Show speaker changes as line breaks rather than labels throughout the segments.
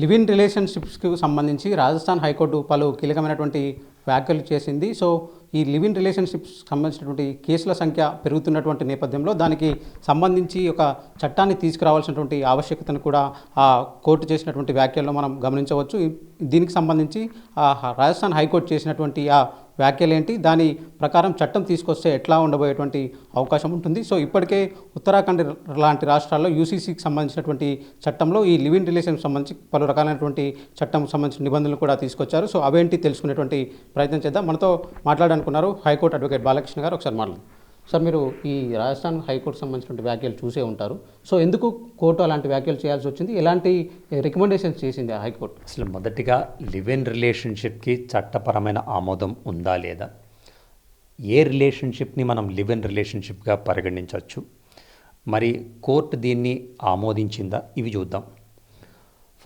Live in రిలేషన్షిప్స్కి సంబంధించి Rajasthan high court పలు కీలకమైనటువంటి వ్యాఖ్యలు చేసింది. సో ఈ లివ్ ఇన్ రిలేషన్షిప్స్ సంబంధించినటువంటి కేసుల సంఖ్య పెరుగుతున్నటువంటి నేపథ్యంలో దానికి సంబంధించి ఒక చట్టాన్ని తీసుకురావాల్సినటువంటి ఆవశ్యకతను కూడా ఆ కోర్టు చేసినటువంటి వ్యాఖ్యల్లో మనం గమనించవచ్చు. దీనికి సంబంధించి ఆ రాజస్థాన్ హైకోర్టు చేసినటువంటి ఆ వ్యాఖ్యలు ఏంటి? దాని ప్రకారం చట్టం తీసుకొస్తే ఎట్లా ఉండబోయేటువంటి అవకాశం ఉంటుంది? సో ఇప్పటికే ఉత్తరాఖండ్ లాంటి రాష్ట్రాల్లో యూసీసీకి సంబంధించినటువంటి చట్టంలో ఈ లివ్ ఇన్ రిలేషన్ సంబంధించి పలు రకాలైనటువంటి చట్టం సంబంధించిన నిబంధనలు కూడా తీసుకొచ్చారు. సో అవేంటి తెలుసుకునేటువంటి ప్రయత్నం చేద్దాం. మనతో మాట్లాడాలనుకున్నారు హైకోర్టు అడ్వకేట్ బాలకృష్ణ గారు. ఒకసారి మాట్లాడండి సార్ మీరు ఈ రాజస్థాన్ హైకోర్టు సంబంధించినటువంటి వ్యాఖ్యలు చూసే ఉంటారు. సో ఎందుకు కోర్టు అలాంటి వ్యాఖ్యలు చేయాల్సి వచ్చింది? ఎలాంటి రికమెండేషన్స్ చేసింది ఆ హైకోర్టు?
అసలు మొదటిగా లివ్ ఇన్ రిలేషన్షిప్కి చట్టపరమైన ఆమోదం ఉందా లేదా? ఏ రిలేషన్షిప్ని మనం లివ్ ఇన్ రిలేషన్షిప్గా పరిగణించవచ్చు? మరి కోర్టు దీన్ని ఆమోదించిందా? ఇవి చూద్దాం.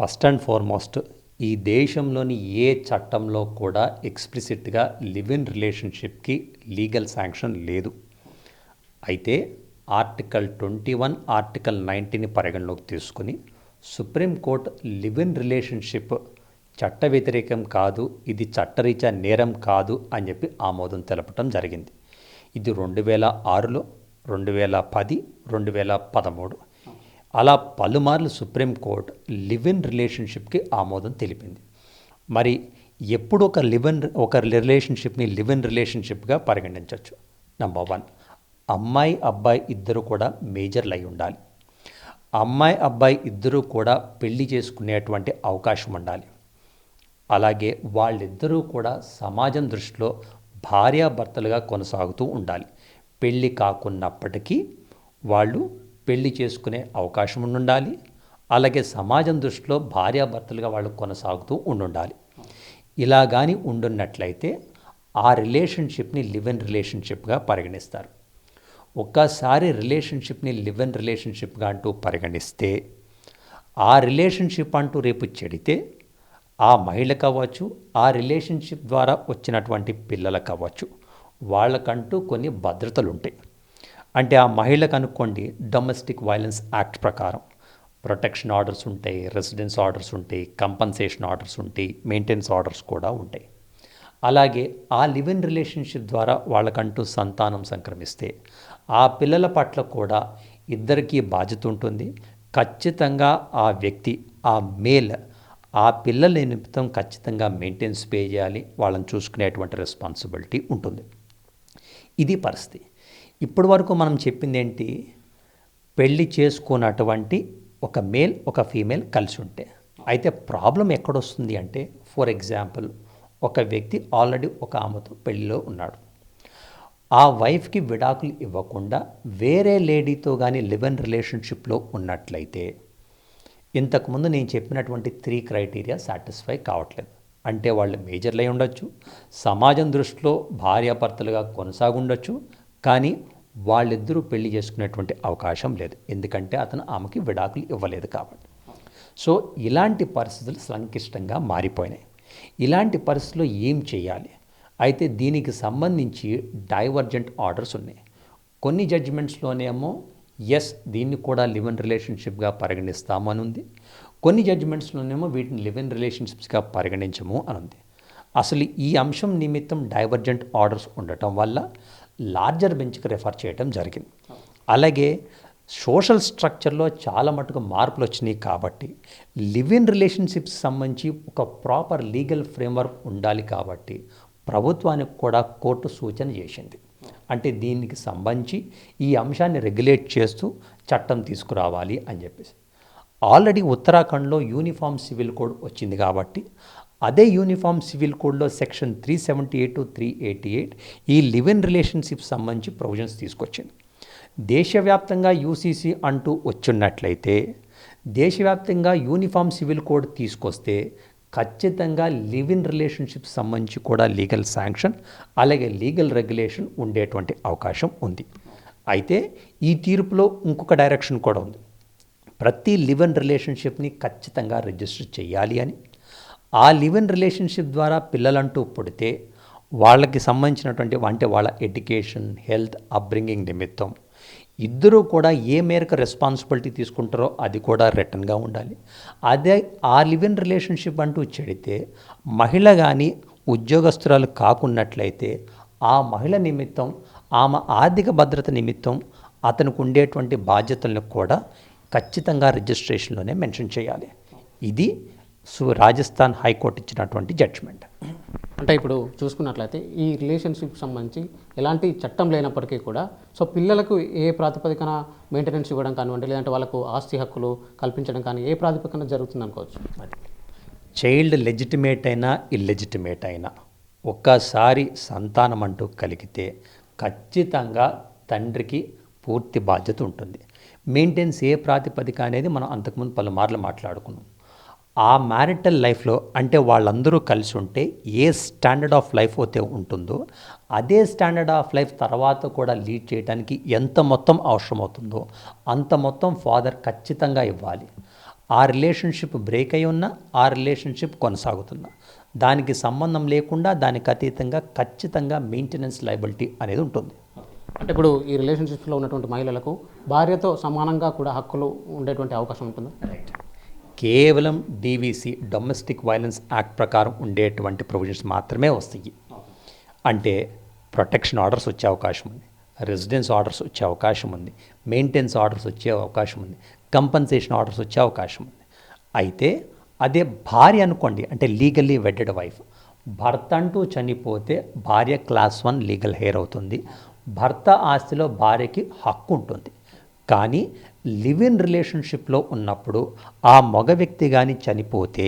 ఫస్ట్ అండ్ ఫార్మోస్ట్ ఈ దేశంలోని ఏ చట్టంలో కూడా ఎక్స్ప్లిసిట్గా లివ్ ఇన్ రిలేషన్షిప్కి లీగల్ శాంక్షన్ లేదు. అయితే ఆర్టికల్ ట్వంటీ వన్ ఆర్టికల్ నైన్టీని పరిగణలోకి తీసుకుని సుప్రీంకోర్టు లివ్ ఇన్ రిలేషన్షిప్ చట్ట వ్యతిరేకం కాదు ఇది చట్టరీత్యా నేరం కాదు అని చెప్పి ఆమోదం తెలపటం జరిగింది. ఇది రెండు వేల ఆరులో రెండు వేల పది రెండు వేల పదమూడు. అలా పలుమార్లు సుప్రీంకోర్టు లివ్ ఇన్ రిలేషన్షిప్కి ఆమోదం తెలిపింది. మరి ఎప్పుడు ఒక లివ్ ఇన్ ఒక రిలేషన్షిప్ని లివ్ ఇన్ రిలేషన్షిప్గా పరిగణించవచ్చు నంబర్ వన్ అమ్మాయి అబ్బాయి ఇద్దరు కూడా మేజర్లు అయి ఉండాలి. అమ్మాయి అబ్బాయి ఇద్దరూ కూడా పెళ్ళి చేసుకునేటువంటి అవకాశం ఉండాలి. అలాగే వాళ్ళిద్దరూ కూడా సమాజం దృష్టిలో భార్యాభర్తలుగా కొనసాగుతూ ఉండాలి. పెళ్ళి కాకున్నప్పటికీ వాళ్ళు పెళ్ళి చేసుకునే అవకాశం ఉండాలి అలాగే సమాజం దృష్టిలో భార్యాభర్తలుగా వాళ్ళు కొనసాగుతూ ఉండుండాలి. ఇలా కానీ ఉండున్నట్లయితే ఆ రిలేషన్షిప్ని లివ్ ఇన్ రిలేషన్షిప్గా పరిగణిస్తారు. ఒక్కసారి రిలేషన్షిప్ని లివ్ ఇన్ రిలేషన్షిప్గా అంటూ పరిగణిస్తే ఆ రిలేషన్షిప్ అంటూ రేపు చెడితే ఆ మహిళ కావచ్చు ఆ రిలేషన్షిప్ ద్వారా వచ్చినటువంటి పిల్లలు కావచ్చు వాళ్ళకంటూ కొన్ని భద్రతలు ఉంటాయి అంటే ఆ మహిళకు అనుకోండి డొమెస్టిక్ వైలెన్స్ యాక్ట్ ప్రకారం ప్రొటెక్షన్ ఆర్డర్స్ ఉంటాయి రెసిడెన్స్ ఆర్డర్స్ ఉంటాయి కంపన్సేషన్ ఆర్డర్స్ ఉంటాయి మెయింటెనెన్స్ ఆర్డర్స్ కూడా ఉంటాయి. అలాగే ఆ లివ్ ఇన్ రిలేషన్షిప్ ద్వారా వాళ్ళకంటూ సంతానం సంక్రమిస్తే ఆ పిల్లల పట్ల కూడా ఇద్దరికీ బాధ్యత ఉంటుంది. ఖచ్చితంగా ఆ వ్యక్తి ఆ మేల్ ఆ పిల్లల నిమిత్తం ఖచ్చితంగా మెయింటెనెన్స్ పే చేయాలి. వాళ్ళని చూసుకునేటువంటి రెస్పాన్సిబిలిటీ ఉంటుంది. ఇది పరిస్థితి. ఇప్పటి వరకు మనం చెప్పింది ఏంటి? పెళ్ళి చేసుకున్నటువంటి ఒక మేల్ ఒక ఫీమేల్ కలిసి ఉంటే. అయితే ప్రాబ్లం ఎక్కడొస్తుంది అంటే ఫర్ ఎగ్జాంపుల్ ఒక వ్యక్తి ఆల్రెడీ ఒక ఆమెతో పెళ్ళిలో ఉన్నాడు. ఆ వైఫ్కి విడాకులు ఇవ్వకుండా వేరే లేడీతో కానీ లివెన్ రిలేషన్షిప్లో ఉన్నట్లయితే ఇంతకుముందు నేను చెప్పినటువంటి త్రీ క్రైటీరియా సాటిస్ఫై కావట్లేదు. అంటే వాళ్ళు మేజర్లు అయి ఉండొచ్చు సమాజం దృష్టిలో భార్యాభర్తలుగా కొనసాగుండొచ్చు కానీ వాళ్ళిద్దరూ పెళ్ళి చేసుకునేటువంటి అవకాశం లేదు. ఎందుకంటే అతను ఆమెకి విడాకులు ఇవ్వలేదు కాబట్టి. సో ఇలాంటి పరిస్థితులు సంక్లిష్టంగా మారిపోయినాయి. ఇలాంటి పరిస్థితుల్లో ఏం చేయాలి? అయితే దీనికి సంబంధించి డైవర్జెంట్ ఆర్డర్స్ ఉన్నాయి. కొన్ని జడ్జిమెంట్స్లోనేమో ఎస్ దీన్ని కూడా లివ్ ఇన్ రిలేషన్షిప్గా పరిగణిస్తాము అని ఉంది. కొన్ని జడ్జిమెంట్స్లోనేమో వీటిని లివ్ ఇన్ రిలేషన్షిప్స్గా పరిగణించము అని ఉంది. అసలు ఈ అంశం నిమిత్తం డైవర్జెంట్ ఆర్డర్స్ ఉండటం వల్ల లార్జర్ బెంచ్కి రెఫర్ చేయడం జరిగింది. అలాగే సోషల్ స్ట్రక్చర్లో చాలా మటుకు మార్పులు వచ్చినాయి కాబట్టి లివ్ ఇన్ రిలేషన్షిప్స్ సంబంధించి ఒక ప్రాపర్ లీగల్ ఫ్రేమ్వర్క్ ఉండాలి కాబట్టి ప్రభుత్వానికి కూడా కోర్టు సూచన చేసింది. అంటే దీనికి సంబంధించి ఈ అంశాన్ని రెగ్యులేట్ చేస్తూ చట్టం తీసుకురావాలి అని చెప్పేసి. ఆల్రెడీ ఉత్తరాఖండ్లో యూనిఫామ్ సివిల్ కోడ్ వచ్చింది కాబట్టి అదే యూనిఫామ్ సివిల్ కోడ్లో section three seventy eight three eighty eight ఈ లివ్ ఇన్ రిలేషన్షిప్ సంబంధించి ప్రొవిజన్స్ తీసుకొచ్చింది. దేశవ్యాప్తంగా యూసీసీ అంటూ వచ్చున్నట్లయితే దేశవ్యాప్తంగా యూనిఫామ్ సివిల్ కోడ్ తీసుకొస్తే ఖచ్చితంగా లివ్ ఇన్ రిలేషన్షిప్ సంబంధించి కూడా లీగల్ శాంక్షన్ అలాగే లీగల్ రెగ్యులేషన్ ఉండేటువంటి అవకాశం ఉంది. అయితే ఈ తీర్పులో ఇంకొక డైరెక్షన్ కూడా ఉంది. ప్రతి లివ్ ఇన్ రిలేషన్షిప్ని ఖచ్చితంగా రిజిస్టర్ చేయాలి అని. ఆ లివ్ ఇన్ రిలేషన్షిప్ ద్వారా పిల్లలంటూ పుడితే వాళ్ళకి సంబంధించినటువంటి అంటే వాళ్ళ ఎడ్యుకేషన్ హెల్త్ అప్బ్రింగింగ్ నిమిత్తం ఇద్దరూ కూడా ఏ మేరకు రెస్పాన్సిబిలిటీ తీసుకుంటారో అది కూడా రిటర్న్గా ఉండాలి. అదే ఆ లివ్ ఇన్ రిలేషన్షిప్ అంటూ చెడితే మహిళ కానీ ఉద్యోగస్తురాలు కాకున్నట్లయితే ఆ మహిళ నిమిత్తం ఆమె ఆర్థిక భద్రత నిమిత్తం అతనికి ఉండేటువంటి బాధ్యతలను కూడా ఖచ్చితంగా రిజిస్ట్రేషన్లోనే మెన్షన్ చేయాలి. ఇది సు రాజస్థాన్ హైకోర్టు ఇచ్చినటువంటి జడ్జ్మెంట్
అంటే ఇప్పుడు చూసుకున్నట్లయితే ఈ రిలేషన్షిప్ సంబంధించి ఎలాంటి చట్టం లేనప్పటికీ కూడా సో పిల్లలకు ఏ ప్రాతిపదికన మెయింటెనెన్స్ ఇవ్వడం కానివ్వండి లేదంటే వాళ్ళకు ఆస్తి హక్కులు కల్పించడం కానీ ఏ ప్రాతిపదికన జరుగుతుంది అనుకోవచ్చు?
అది. చైల్డ్ లెజిటిమేట్ అయినా ఇల్లెజిటిమేట్ అయినా ఒక్కసారి సంతానం అంటూ కలిగితే ఖచ్చితంగా తండ్రికి పూర్తి బాధ్యత ఉంటుంది. మెయింటెన్స్ ఏ ప్రాతిపదిక అనేది మనం అంతకుముందు పలుమార్లు మాట్లాడుకున్నాం. ఆ మ్యారిటల్ లైఫ్లో అంటే వాళ్ళందరూ కలిసి ఉంటే ఏ స్టాండర్డ్ ఆఫ్ లైఫ్ అయితే ఉంటుందో అదే స్టాండర్డ్ ఆఫ్ లైఫ్ తర్వాత కూడా లీడ్ చేయడానికి ఎంత మొత్తం అవసరమవుతుందో అంత మొత్తం ఫాదర్ ఖచ్చితంగా ఇవ్వాలి. ఆ రిలేషన్షిప్ బ్రేక్ అయి ఉన్నా ఆ రిలేషన్షిప్ కొనసాగుతున్నా. దానికి సంబంధం లేకుండా దానికి అతీతంగా ఖచ్చితంగా మెయింటెనెన్స్ లైబిలిటీ అనేది ఉంటుంది.
అంటే ఇప్పుడు ఈ రిలేషన్షిప్స్లో ఉన్నటువంటి మహిళలకు భార్యతో సమానంగా కూడా హక్కులు ఉండేటువంటి అవకాశం ఉంటుందా?
రైట్ కేవలం డీవీసీ డొమెస్టిక్ వైలెన్స్ యాక్ట్ ప్రకారం ఉండేటువంటి ప్రొవిజన్స్ మాత్రమే వస్తాయి. అంటే ప్రొటెక్షన్ ఆర్డర్స్ వచ్చే అవకాశం ఉంది. రెసిడెన్స్ ఆర్డర్స్ వచ్చే అవకాశం ఉంది. మెయింటెనెన్స్ ఆర్డర్స్ వచ్చే అవకాశం ఉంది. కంపన్సేషన్ ఆర్డర్స్ వచ్చే అవకాశం ఉంది. అయితే అదే భార్య అనుకోండి అంటే లీగల్లీ వెడ్డెడ్ వైఫ్ భర్త అంటూ చనిపోతే భార్య క్లాస్ వన్ లీగల్ హెయిర్ అవుతుంది. భర్త ఆస్తిలో భార్యకి హక్కు ఉంటుంది. కానీ లివ్ ఇన్ రిలేషన్షిప్లో ఉన్నప్పుడు ఆ మగ వ్యక్తి కానీ చనిపోతే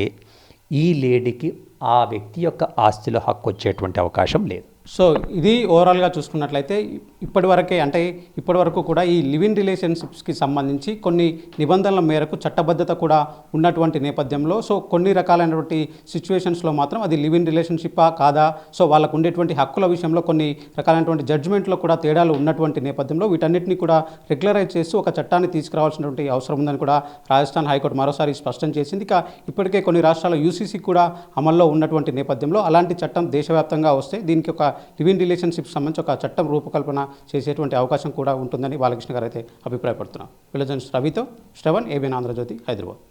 ఈ లేడీకి ఆ వ్యక్తి యొక్క ఆస్తిలో హక్కు వచ్చేటువంటి అవకాశం లేదు.
సో ఇది ఓవరాల్గా చూసుకున్నట్లయితే ఇప్పటివరకే అంటే ఇప్పటివరకు కూడా ఈ లివ్ ఇన్ రిలేషన్షిప్స్కి సంబంధించి కొన్ని నిబంధనల మేరకు చట్టబద్ధత కూడా ఉన్నటువంటి నేపథ్యంలో సో కొన్ని రకాలైనటువంటి సిచ్యువేషన్స్లో మాత్రం అది లివ్ ఇన్ రిలేషన్షిప్పా కాదా? సో వాళ్ళకు ఉండేటువంటి హక్కుల విషయంలో కొన్ని రకాలైనటువంటి జడ్జిమెంట్లో కూడా తేడాలు ఉన్నటువంటి నేపథ్యంలో వీటన్నిటిని కూడా రెగ్యులరైజ్ చేస్తూ ఒక చట్టాన్ని తీసుకురావాల్సినటువంటి అవసరం ఉందని కూడా రాజస్థాన్ హైకోర్టు మరోసారి స్పష్టం చేసింది. ఇక ఇప్పటికే కొన్ని రాష్ట్రాల యూసీసీ కూడా అమల్లో ఉన్నటువంటి నేపథ్యంలో అలాంటి చట్టం దేశవ్యాప్తంగా వస్తే దీనికి ఒక లివింగ్ రిలేషన్షిప్ సంబంధించి ఒక చట్టం రూపకల్పన చేసేటువంటి అవకాశం కూడా ఉంటుందని బాలకృష్ణ గారు అయితే అభిప్రాయపడుతున్నారు. విలజన్స్ రవితో శ్రవణ్ ఏబిఎన్ ఆంధ్రజ్యోతి హైదరాబాద్.